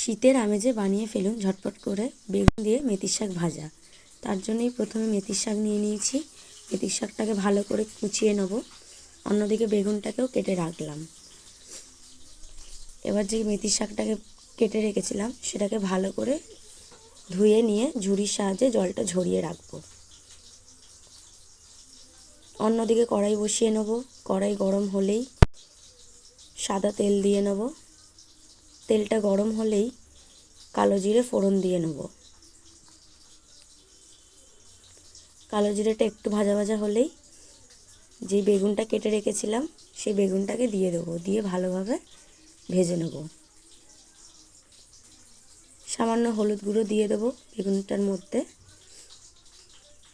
শীতের আমেজে বানিয়ে ফেলুন ঝটপট করে বেগুন দিয়ে মেথির শাক ভাজা। তার জন্যই প্রথমে মেথির শাক নিয়ে নিয়েছি। মেথির শাকটাকে ভালো করে কুচিয়ে নেব। অন্যদিকে বেগুনটাকেও কেটে রাখলাম। এবার যে মেথির শাকটাকে কেটে রেখেছিলাম, সেটাকে ভালো করে ধুয়ে নিয়ে ঝুড়ির সাহায্যে জলটা ঝরিয়ে রাখব। অন্যদিকে কড়াই বসিয়ে নেব। কড়াই গরম হলেই সাদা তেল দিয়ে নেব। তেলটা গরম হলেই কালো জিরে ফোড়ন দিয়ে নেব। কালো জিরেটা একটু ভাজা ভাজা হলেই যে বেগুনটা কেটে রেখেছিলাম, সেই বেগুনটাকে দিয়ে দেবো, দিয়ে ভালোভাবে ভেজে নেব। সামান্য হলুদ গুঁড়ো দিয়ে দেবো বেগুনটার মধ্যে।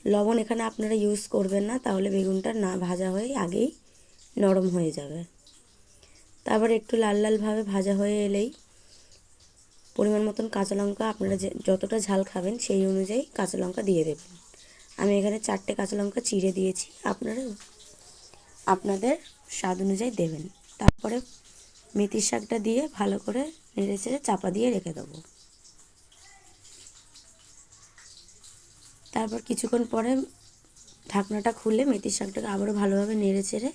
লবণ এখানে আপনারা ইউজ করবেন না, তাহলে বেগুনটা না ভাজা হয়ে আগেই নরম হয়ে যাবে। তারপর একটু লাল লালভাবে ভাজা হয়ে এলেই পরিমাণ মতন কাঁচা লঙ্কা আপনারা যে যতটা ঝাল খাবেন সেই অনুযায়ী কাঁচা লঙ্কা দিয়ে দেবেন। আমি এখানে চারটে কাঁচা লঙ্কা চিড়ে দিয়েছি, আপনারা আপনাদের স্বাদ অনুযায়ী দেবেন। তারপরে মেথির শাকটা দিয়ে ভালো করে নেড়ে চেড়ে চাপা দিয়ে রেখে দেবো। তারপর কিছুক্ষণ পরে ঢাকনাটা খুলে মেথির শাকটাকে আবারও ভালোভাবে নেড়ে চেড়ে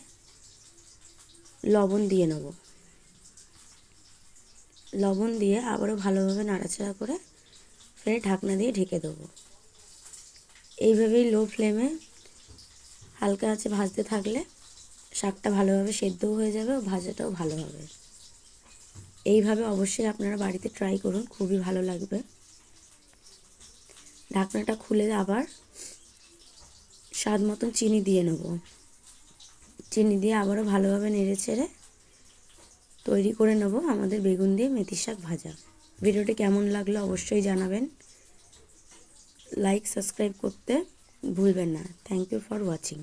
লবণ দিয়ে নেব। লবণ দিয়ে আবারও ভালোভাবে নাড়াচাড়া করে ফের ঢাকনা দিয়ে ঢেকে দেবো। এইভাবেই লো ফ্লেমে হালকা আছে ভাজতে থাকলে শাকটা ভালোভাবে সেদ্ধও হয়ে যাবে ও ভাজাটাও ভালো হবে। এইভাবে অবশ্যই আপনারা বাড়িতে ট্রাই করুন, খুবই ভালো লাগবে। ঢাকনাটা খুলে আবার স্বাদ মতন চিনি দিয়ে নেব। চিনি দিয়ে আবারও ভালোভাবে নেড়ে চেড়ে তৈরি করে নেব আমাদের বেগুন দিয়ে মেথি শাক ভাজা। ভিডিওটি কেমন লাগল অবশ্যই জানাবেন। লাইক, সাবস্ক্রাইব করতে ভুলবেন না। Thank you for watching.